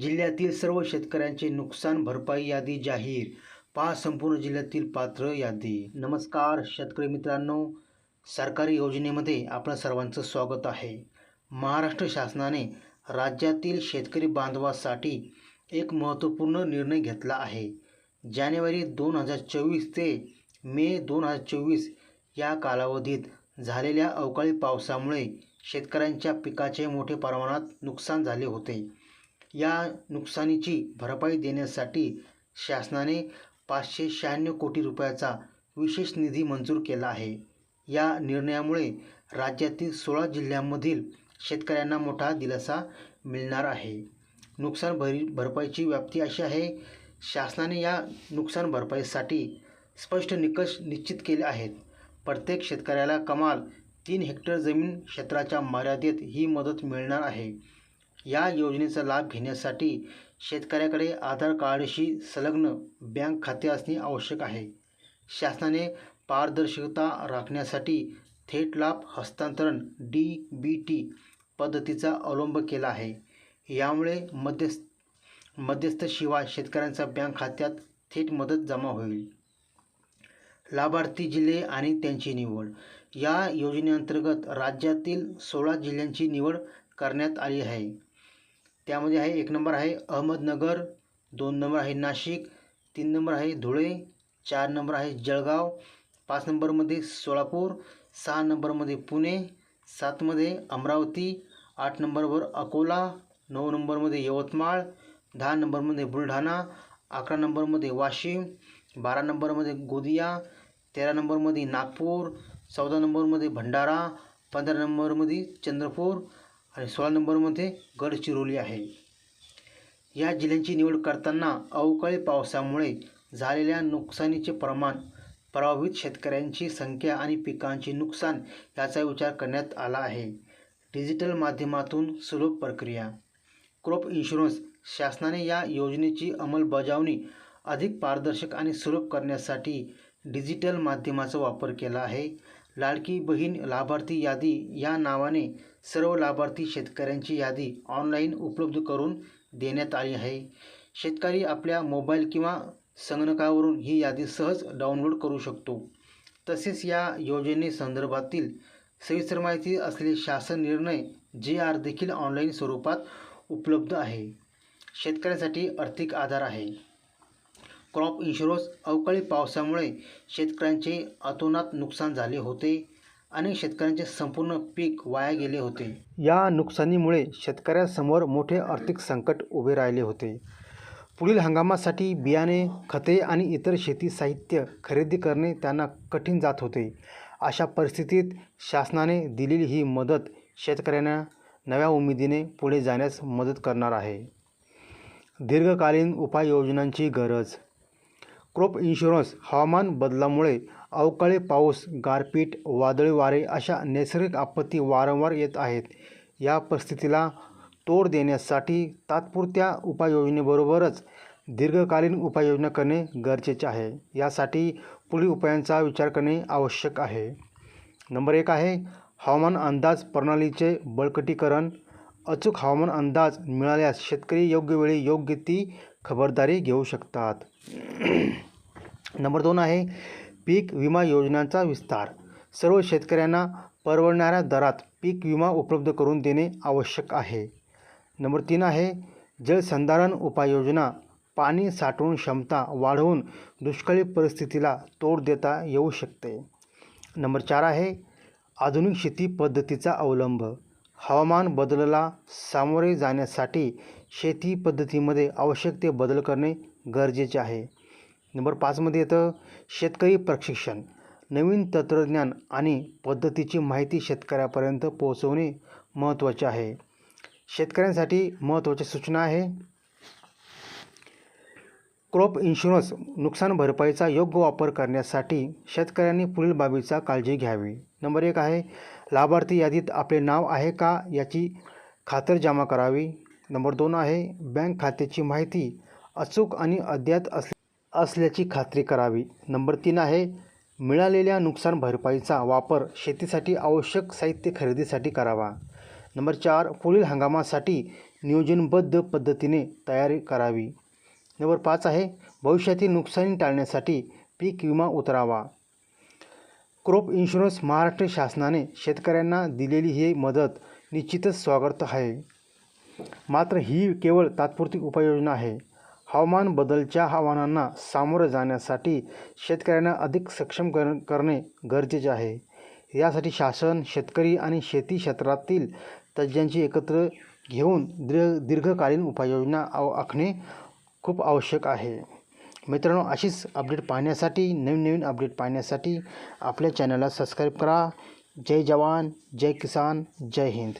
जिल्ह्यातील सर्व शेतकऱ्यांचे नुकसान भरपाई यादी जाहीर. पहा संपूर्ण जिल्ह्यातील पात्र यादी. नमस्कार शेतकरी मित्रांनो. सरकारी योजनेमध्ये आपलं सर्वांचं स्वागत आहे. महाराष्ट्र शासनाने राज्यातील शेतकरी बांधवासाठी एक महत्त्वपूर्ण निर्णय घेतला आहे. जानेवारी दोन हजार चोवीस ते मे दोन हजार चोवीस या कालावधीत झालेल्या अवकाळी पावसामुळे शेतकऱ्यांच्या पिकाचे मोठे प्रमाणात नुकसान झाले होते. या नुकसानीची भरपाई देण्यासाठी शासनाने पाचशे शहाण्णव कोटी रुपयाचा विशेष निधी मंजूर केला आहे. या निर्णयामुळे राज्यातील सोळा जिल्ह्यांमधील शेतकऱ्यांना मोठा दिलासा मिळणार आहे. नुकसान भरी भरपाईची व्याप्ती अशी आहे. शासनाने या नुकसान भरपाईसाठी स्पष्ट निकष निश्चित केले आहेत. प्रत्येक शेतकऱ्याला कमाल तीन हेक्टर जमीन क्षेत्राच्या मर्यादेत ही मदत मिळणार आहे. या योजनेचा लाभ घेण्यासाठी शेतकऱ्याकडे आधार कार्डशी संलग्न बँक खाते असणे आवश्यक आहे. शासनाने पारदर्शकता राखण्यासाठी थेट लाभ हस्तांतरण डी बी टी पद्धतीचा अवलंब केला आहे. यामुळे मध्यस्थ मध्यस्थशिवाय शेतकऱ्यांच्या बँक खात्यात थेट मदत जमा होईल. लाभार्थी जिल्हे आणि त्यांची निवड. या योजनेअंतर्गत राज्यातील सोळा जिल्ह्यांची निवड करण्यात आली आहे. त्यामध्ये आहे एक नंबर आहे अहमदनगर दोन नंबर आहे नाशिक तीन नंबर आहे धुळे चार नंबर आहे जळगाव पाच नंबरमध्ये सोलापूर सहा नंबरमध्ये पुणे सातमध्ये अमरावती आठ नंबरवर अकोला नऊ नंबरमध्ये यवतमाळ दहा नंबरमध्ये बुलढाणा अकरा नंबरमध्ये वाशिम बारा नंबरमध्ये गोदिया तेरा नंबरमध्ये नागपूर चौदा नंबरमध्ये भंडारा पंधरा नंबरमध्ये चंद्रपूर आणि सोळा नंबरमध्ये गडचिरोली आहे. या जिल्ह्यांची निवड करताना अवकाळी पावसामुळे झालेल्या नुकसानीचे प्रमाण प्रभावित शेतकऱ्यांची संख्या आणि पिकांचे नुकसान याचा विचार करण्यात आला आहे. डिजिटल माध्यमातून सुलभ प्रक्रिया. क्रॉप इन्शुरन्स शासनाने या योजनेची अंमलबजावणी अधिक पारदर्शक आणि सुलभ करण्यासाठी डिजिटल माध्यमाचा वापर केला आहे. लाडकी बहीण लाभार्थी यादी या नावाने सर्व लाभार्थी शेतकऱ्यांची यादी ऑनलाईन उपलब्ध करून देण्यात आली आहे. शेतकरी आपल्या मोबाईल किंवा संगणकावरून ही यादी सहज डाउनलोड करू शकतो. तसेच या योजनेसंदर्भातील सविस्तर माहिती असलेले शासन निर्णय जे आर देखील ऑनलाईन स्वरूपात उपलब्ध आहे. शेतकऱ्यांसाठी आर्थिक आधार आहे. क्रॉप इन्शुरन्स अवकाळी पावसामुळे शेतकऱ्यांचे अतोनात नुकसान झाले होते अनेक शेतकऱ्यांचे संपूर्ण पीक वाया गेले होते. या नुकसानीमुळे शेतकऱ्यांसमोर मोठे आर्थिक संकट उभे राहिले होते. पुढील हंगामासाठी बियाणे खते आणि इतर शेती साहित्य खरेदी करणे त्यांना कठीण जात होते. अशा परिस्थितीत शासनाने दिलेली ही मदत शेतकऱ्यांना नव्या उमेदीने पुढे जाण्यास मदत करणार आहे. दीर्घकालीन उपाययोजनांची गरज क्रॉप इन्शुरन्स हवामान बदलामुळे अवकाळी पाऊस गारपीट वादळी वारे अशा नैसर्गिक आपत्ती वारंवार येत आहेत. या परिस्थितीला तोड देण्यासाठी तात्पुरत्या उपाययोजनेबरोबरच दीर्घकालीन उपाययोजना करणे गरजेचे आहे. यासाठी पुढील उपायांचा विचार करणे आवश्यक आहे. नंबर एक आहे हवामान अंदाज प्रणालीचे बळकटीकरण. अचूक हवामान अंदाज मिळाल्यास शेतकरी योग्य वेळी योग्य ती खबरदारी घेऊ शकतात. नंबर दोन आहे पीक विमा योजनांचा विस्तार. सर्व शेतकऱ्यांना परवडणाऱ्या दरात पीक विमा उपलब्ध करून देणे आवश्यक आहे. नंबर तीन आहे जलसंधारण उपाययोजना. पाणी साठवून क्षमता वाढवून दुष्काळी परिस्थितीला तोड देता येऊ शकते. नंबर चार आहे आधुनिक शेती पद्धतीचा अवलंब. हवामान बदलला सामोरे जाण्यासाठी शेती पद्धतीमध्ये आवश्यक ते बदल करणे गरजेचे आहे. नंबर पाचमध्ये येतं शेतकरी प्रशिक्षण. नवीन तंत्रज्ञान आणि पद्धतीची माहिती शेतकऱ्यापर्यंत पोहोचवणे महत्त्वाचे आहे. शेतकऱ्यांसाठी महत्त्वाच्या सूचना आहे. क्रॉप इन्शुरन्स नुकसान भरपाईचा योग्य वापर करण्यासाठी शेतकऱ्यांनी पुढील बाबीचा काळजी घ्यावी. नंबर एक आहे लाभार्थी यादीत आपले नाव आहे का याची खातरजमा करावी. नंबर दोन आहे बँक खात्याची माहिती अचूक आणि अद्यात अस असल्याची खात्री करावी. नंबर तीन आहे मिळालेल्या नुकसान भरपाईचा वापर शेतीसाठी आवश्यक साहित्य खरेदीसाठी करावा. नंबर चार पुढील हंगामासाठी नियोजनबद्ध पद्धतीने तयारी करावी. नंबर पाच आहे भविष्यातील नुकसानी टाळण्यासाठी पीक विमा उतरावा. क्रॉप इन्शुरन्स महाराष्ट्र शासनाने शेतकऱ्यांना दिलेली ही मदत निश्चितच स्वागत आहे. मात्र ही केवळ तात्पुरती उपाययोजना आहे. हवामान बदलच्या आव्हानांना सामोरं जाण्यासाठी शेतकऱ्यांना अधिक सक्षम कर करणे गरजेचे आहे. यासाठी शासन शेतकरी आणि शेती क्षेत्रातील तज्ज्ञांची एकत्र घेऊन दीर्घ दीर्घकालीन उपाययोजना आव आखणे खूप आवश्यक आहे. मित्रांनो अशीच अपडेट पाहण्यासाठी नवीन नवीन अपडेट पाहण्यासाठी आपल्या चॅनलला सबस्क्राईब करा. जय जवान जय किसान जय हिंद.